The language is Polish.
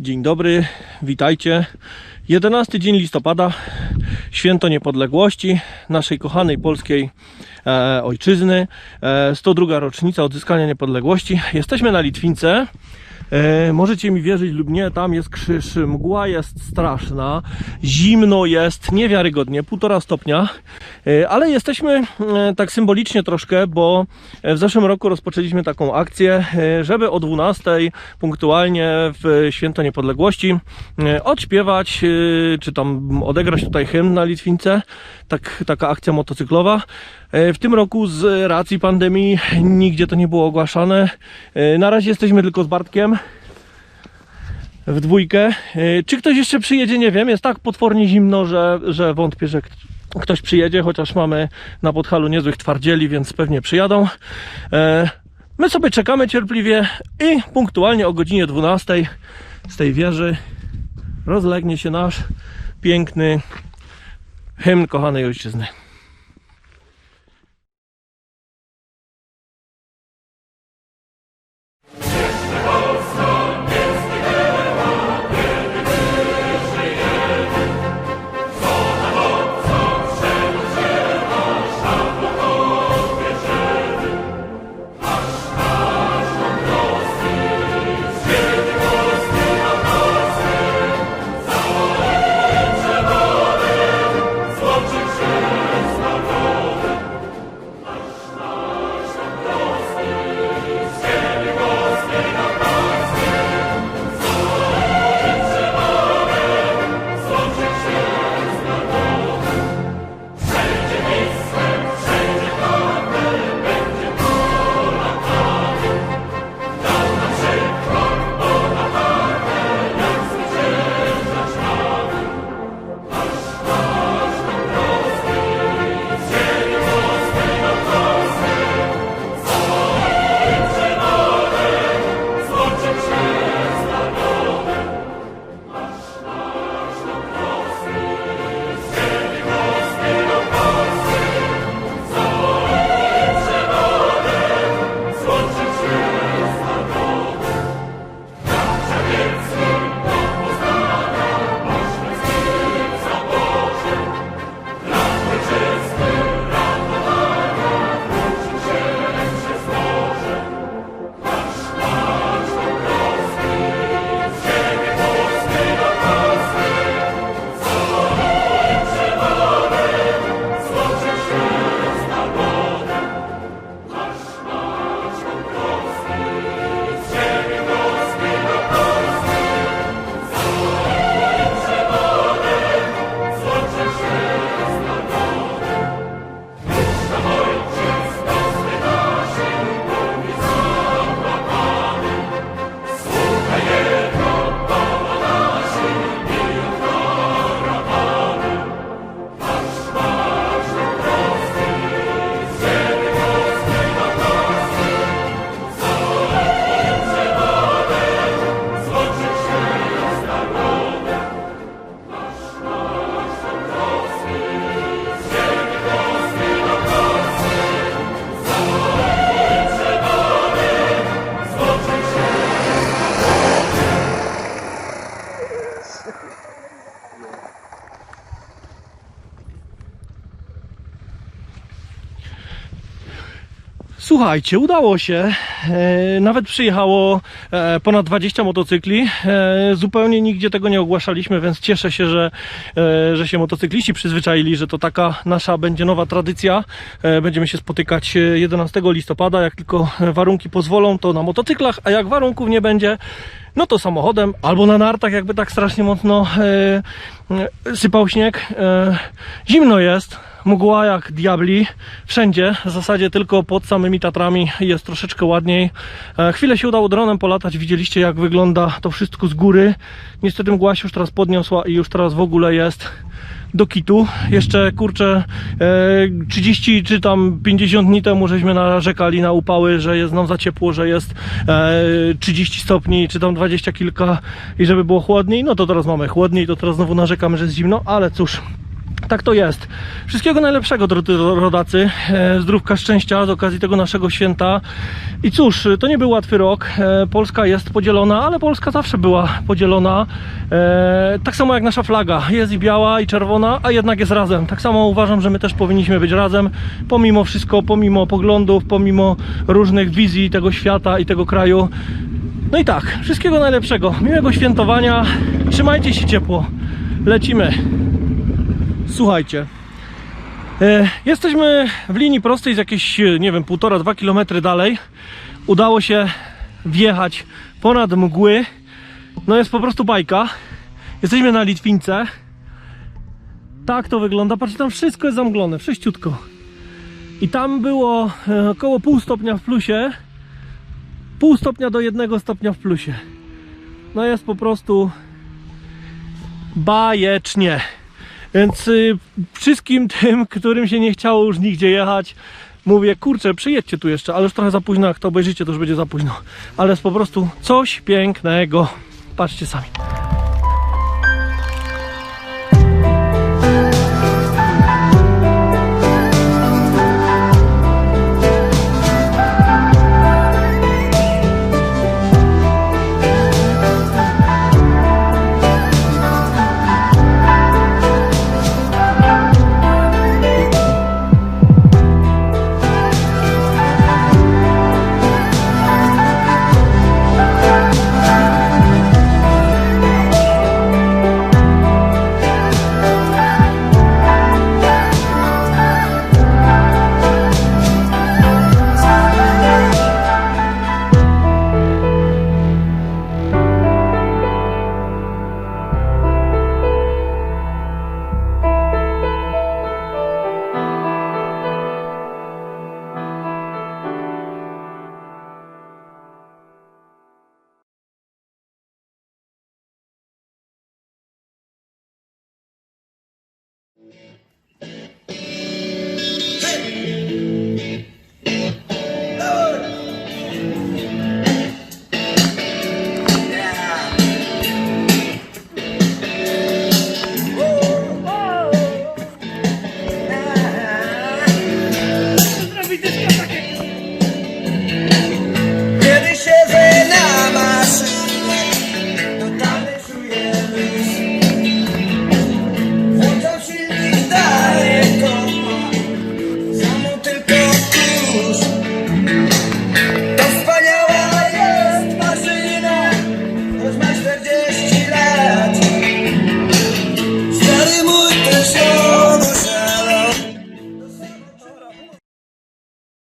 Dzień dobry, witajcie. 11 dzień listopada, święto niepodległości naszej kochanej polskiej e, ojczyzny. E, 102 rocznica odzyskania niepodległości. Jesteśmy na Litwince. E, możecie mi wierzyć lub nie, tam jest krzyż, mgła jest straszna, zimno jest, niewiarygodnie, półtora stopnia, ale jesteśmy e, tak symbolicznie troszkę, bo w zeszłym roku rozpoczęliśmy taką akcję, e, żeby o 12 punktualnie w Święto Niepodległości e, odśpiewać, e, czy tam odegrać tutaj hymn na Litwince, tak, taka akcja motocyklowa. E, W tym roku z racji pandemii nigdzie to nie było ogłaszane. E, Na razie jesteśmy tylko z Bartkiem w dwójkę. E, Czy ktoś jeszcze przyjedzie, nie wiem. Jest tak potwornie zimno, że, że wątpię, że ktoś przyjedzie, chociaż mamy na Podhalu niezłych twardzieli, więc pewnie przyjadą. E, My sobie czekamy cierpliwie i punktualnie o godzinie 12 z tej wieży rozlegnie się nasz piękny hymn kochanej ojczyzny. Słuchajcie, udało się. E, Nawet przyjechało e, ponad 20 motocykli. E, Zupełnie nigdzie tego nie ogłaszaliśmy, więc cieszę się, że, że się motocykliści przyzwyczaili, że to taka nasza będzie nowa tradycja. Będziemy się spotykać e, 11 listopada. Jak tylko warunki pozwolą, to na motocyklach, a jak warunków nie będzie, no to samochodem albo na nartach, jakby tak strasznie mocno sypał śnieg. Zimno jest, mgła jak diabli, wszędzie, w zasadzie tylko pod samymi Tatrami jest troszeczkę ładniej. E, chwilę się udało dronem polatać, widzieliście jak wygląda to wszystko z góry. Niestety mgła się już teraz podniosła i już teraz w ogóle jest do kitu. Jeszcze kurczę e, 30 czy tam 50 dni temu żeśmy narzekali na upały, że jest nam za ciepło, że jest e, 30 stopni czy tam 20 kilka i żeby było chłodniej. No to teraz mamy chłodniej, to teraz znowu narzekamy, że jest zimno, ale cóż, Tak to jest. Wszystkiego najlepszego, drodzy rodacy. E, Zdrówka, szczęścia z okazji tego naszego święta. I cóż, to nie był łatwy rok. E, Polska jest podzielona, ale Polska zawsze była podzielona. E, Tak samo jak nasza flaga. Jest i biała, i czerwona, a jednak jest razem. Tak samo uważam, że my też powinniśmy być razem. Pomimo wszystko, pomimo poglądów, pomimo różnych wizji tego świata i tego kraju. No i tak, wszystkiego najlepszego. Miłego świętowania. Trzymajcie się ciepło. Lecimy. Słuchajcie. E, jesteśmy w linii prostej z jakieś, nie wiem, półtora, dwa kilometry dalej. Udało się wjechać ponad mgły. No jest po prostu bajka. Jesteśmy na Litwince. Tak to wygląda. Patrzcie, tam wszystko jest zamglone, wszyściutko. I tam było e, około pół stopnia w plusie. Pół stopnia do jednego stopnia w plusie. No jest po prostu bajecznie. Więc y, wszystkim tym, którym się nie chciało już nigdzie jechać, mówię, kurczę, przyjedźcie tu jeszcze, ale już trochę za późno, jak to obejrzycie, to już będzie za późno. Ale jest po prostu coś pięknego. Patrzcie sami.